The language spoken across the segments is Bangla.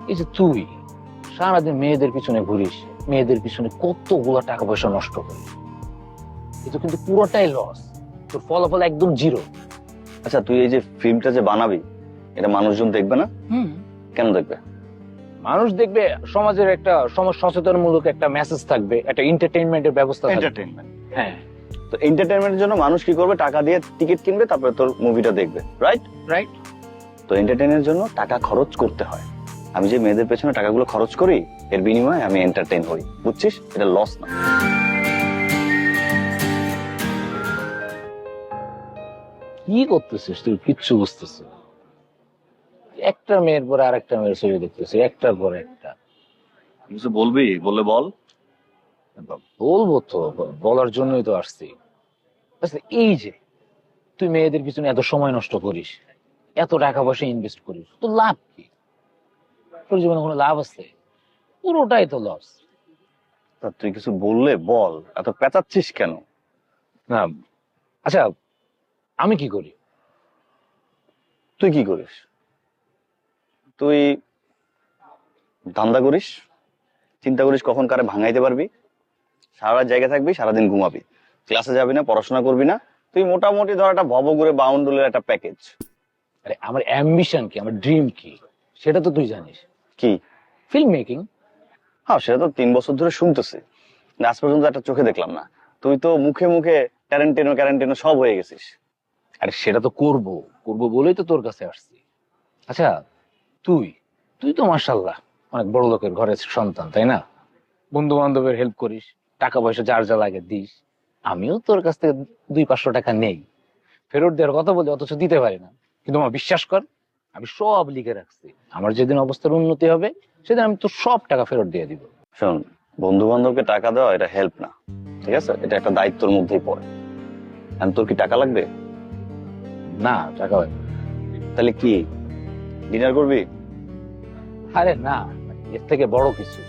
এই যে তুই সারাদিন মেয়েদের পিছনে ঘুরিস মেয়েদের পিছনে কতগুলো টাকা পয়সা নষ্ট করিস এটা কিন্তু পুরোটাই লস তোর ফলাফল একদম জিরো আচ্ছা তুই এই যে ফিল্মটা যে বানাবি এটা মানুষজন দেখবে না? কেন দেখবে? মানুষ দেখবে সমাজের একটা সমাজ সচেতনমূলক একটা মেসেজ থাকবে একটা এন্টারটেইনমেন্টের ব্যবস্থা থাকবে। এন্টারটেইনমেন্ট হ্যাঁ। তো এন্টারটেইনমেন্টের জন্য মানুষ কি করবে? টাকা দিয়ে টিকিট কিনবে তারপরে তোর মুভিটা দেখবে রাইট রাইট তো এন্টারটেইনের জন্য টাকা খরচ করতে হয়। আমি যে মেয়েদের পেছনে টাকাগুলো খরচ করি এর বিনিময়ে আমি এন্টারটেইন হই। বুঝছিস? এটা লস না। কি করতেছিস তুই? কিচ্ছু বুঝতেছিস একটা মেয়ের পর আরেকটা মেয়ের ছবি দেখতেছিস একটার পর একটা। কিছু বলবি? বললে বল। বলব তো বলার জন্যই তো আসছি। আচ্ছা, এই যে তুই মেয়েদের পিছনে এত সময় নষ্ট করিস এত টাকা পয়সা ইনভেস্ট করিস তো লাভ কি? তোর জীবনে কোনো লাভ আছে? পুরোটাই তো লস তা তুই কিছু বললে বল এত পেঁচাচ্ছিস কেন? না আচ্ছা আমি কি করি? তুই কি করিস? তুই ধান্দা করিস? চিন্তা করিস কখন কারে ভাঙাইতে পারবি? সারা রাত জায়গা থাকবি সারাদিন ঘুমাবি। ক্লাসে যাবি না পড়াশোনা করবি না। তুই মোটামুটি ধর একটা ভবঘুরে বাউন্ডুলের একটা প্যাকেজ। আরে আমার অ্যাম্বিশন কি? আমার ড্রিম কি? সেটা তো তুই জানিস। কি? ফিল্ম মেকিং হ্যাঁ সেটা তো তিন বছর ধরে শুনতেছি। আজ পর্যন্ত একটা চোখে দেখলাম না। তুই তো মুখে মুখে ট্যারেন্টিনো ক্যারেন্টিনো সব হয়ে গেছিস। আরে সেটা তো করব। করব বলেই তো তোর কাছে আসছি। আচ্ছা তুই? তুই তো মার্শাল্লাহ অনেক বড় লোকের ঘরের সন্তান তাই না? বন্ধু বান্ধবের হেল্প করিস টাকা পয়সা যার যা লাগে দিস। আমিও তোর কাছ থেকে দুই পাঁচশো টাকা নেই। ফেরত দেওয়ার কথা বলি অথচ দিতে পারি না। কিন্তু আমার বিশ্বাস কর আমি সব লিখে রাখছি। আমার যেদিন অবস্থার উন্নতি হবে সেদিন আমি তোর সব টাকা ফেরত দিয়ে দিব। শোন বন্ধু বান্ধবকে টাকা দেওয়া এটা হেল্প না। ঠিক আছে? এটা একটা দায়িত্বের মধ্যেই পড়ে। আর তোর কি টাকা লাগবে? না টাকা তাহলে কি? ডিনার করবি? আরে না এর থেকে বড় কিছু।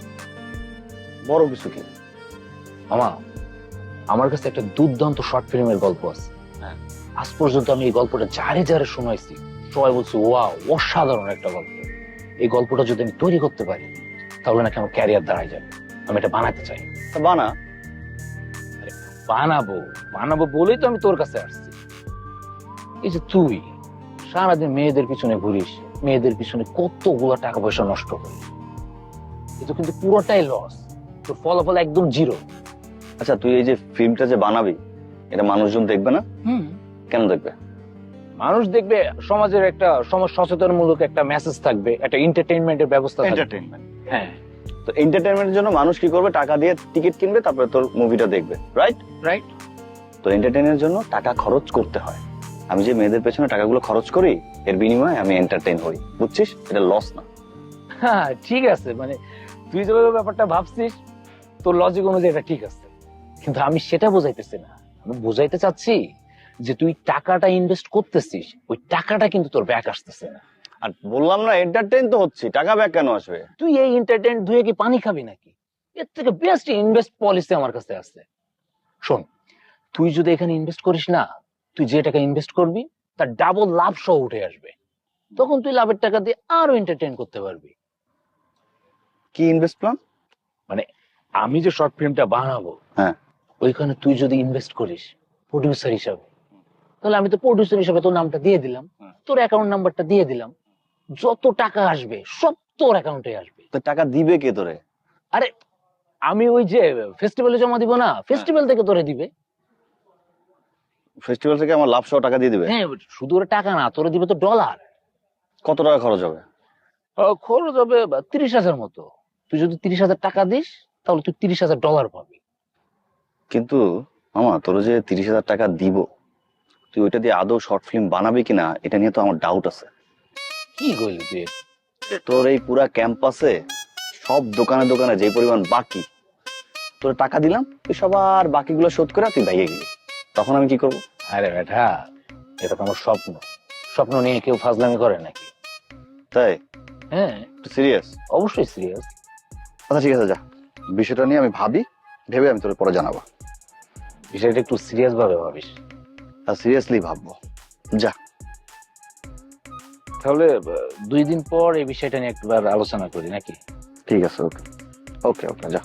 বড় কিছু কি? মামা আমার কাছে একটা দুর্দান্ত শর্ট ফিল্মের গল্প আছে। হ্যাঁ। আজ পর্যন্ত আমি এই গল্পটা যারে যারে শোনাইছি সবাই বলছে ওয়া অসাধারণ একটা গল্প। এই গল্পটা যদি আমি তৈরি করতে পারি তাহলে নাকি আমার ক্যারিয়ার দাঁড়ায় যাবে। আমি এটা বানাতে চাই। তা বানা। বানাবো বানাবো বলেই তো আমি তোর কাছে আসছি। এই যে তুই সারাদিন মেয়েদের পিছনে ঘুরিস মেয়েদের পিছনে কতগুলো টাকা পয়সা নষ্ট করিস। এটা কিন্তু পুরোটাই লস তোর ফলাফল একদম জিরো আচ্ছা তুই এই যে ফিল্মটা যে বানাবি এটা মানুষজন দেখবে না? হুম। কেন দেখবে? মানুষ দেখবে সমাজের একটা সমাজ সচেতনমূলক একটা মেসেজ থাকবে একটা এন্টারটেইনমেন্টের ব্যবস্থা এন্টারটেইনমেন্ট হ্যাঁ। তো এন্টারটেইনমেন্টের জন্য মানুষ কি করবে? টাকা দিয়ে টিকিট কিনবে তারপরে তোর মুভিটা দেখবে রাইট রাইট তো এন্টারটেইনের জন্য টাকা খরচ করতে হয়। আমি যে মেয়েদের পেছনে টাকাগুলো খরচ করি এর বিনিময়ে আমি এন্টারটেইন হই বুঝছিস? এটা লস না। হ্যাঁ ঠিক আছে মানে তুই যেভাবে ব্যাপারটা ভাবছিস তোর লজিক অনুযায়ী এটা ঠিক আছে। কিন্তু আমি সেটা বোঝাইতেছি না। আমি বোঝাইতে চাচ্ছি যে তুই টাকাটা ইনভেস্ট করতেছিস ওই টাকাটা কিন্তু তোর ব্যাক আসতেছে না। আর বললাম না এন্টারটেইন তো হচ্ছি টাকা ব্যাক কেন আসবে? তুই এই এন্টারটেইন ধুয়ে কি পানি খাবি নাকি? এর থেকে বেস্ট ইনভেস্ট পলিসি আমার কাছে আছে। শোন তুই যদি এখানে ইনভেস্ট করিস না তুই যে টাকা ইনভেস্ট করবি তার ডাবল লাভ সহ উঠে আসবে। তখন তুই লাভের টাকা দিয়ে আরও এন্টারটেইন করতে পারবি। কি ইনভেস্ট প্ল্যান মানে আমি যে শর্ট ফিল্মটা বানাবো হ্যাঁ। ওইখানে তুই যদি ইনভেস্ট করিস প্রডিউসার হিসাবে তাহলে আমি তো প্রডিউসার হিসাবে তোর নামটা দিয়ে দিলাম। তোর অ্যাকাউন্ট নাম্বারটা দিয়ে দিলাম। যত টাকা আসবে সব তোর অ্যাকাউন্টে আসবে। তো টাকা দিবে কে তোরে? আরে আমি ওই যে ফেস্টিভ্যালে জমা দিব না ফেস্টিভ্যাল থেকে তোরে দিবে। ফেস্টিভ্যাল থেকে আমার লাভ সহ টাকা দিয়ে দিবে? হ্যাঁ শুধু ওরা টাকা না তোরে দিবে তো ডলার কত টাকা খরচ হবে? খরচ হবে তিরিশ হাজার মতো। তুই যদি তিরিশ হাজার টাকা দিস তাহলে তুই তিরিশ হাজার ডলার পাবি। কিন্তু মামা তোর যে তিরিশ হাজার টাকা দিব তুই ওইটা দিয়ে আদৌ শর্ট ফিল্ম বানাবি কিনা এটা নিয়ে তো আমার ডাউট আছে। কি কইলি তুই? তোর এই পুরা ক্যাম্পাসে সব দোকানে দোকানে যে পরিমাণ বাকি তোর টাকা দিলাম তুই সবার বাকিগুলো শোধ করে তুই ভাইয়ে গেলি। তখন আমি কি করব? আরে বেটা এটা তো আমার স্বপ্ন। স্বপ্ন নিয়ে কেউ ফাজলামি করে নাকি? তাই? হ্যাঁ। সিরিয়াস অবশ্যই সিরিয়াস আচ্ছা ঠিক আছে যা। বিষয়টা নিয়ে আমি ভাবি ভেবে আমি তোর পরে জানাব। বিষয়টা একটু সিরিয়াস ভাবে ভাবিস। আর সিরিয়াসলি ভাববো। যা। তাহলে দুই দিন পর এই বিষয়টা নিয়ে একবার আলোচনা করি নাকি? ঠিক আছে ওকে। ওকে ওকে যা।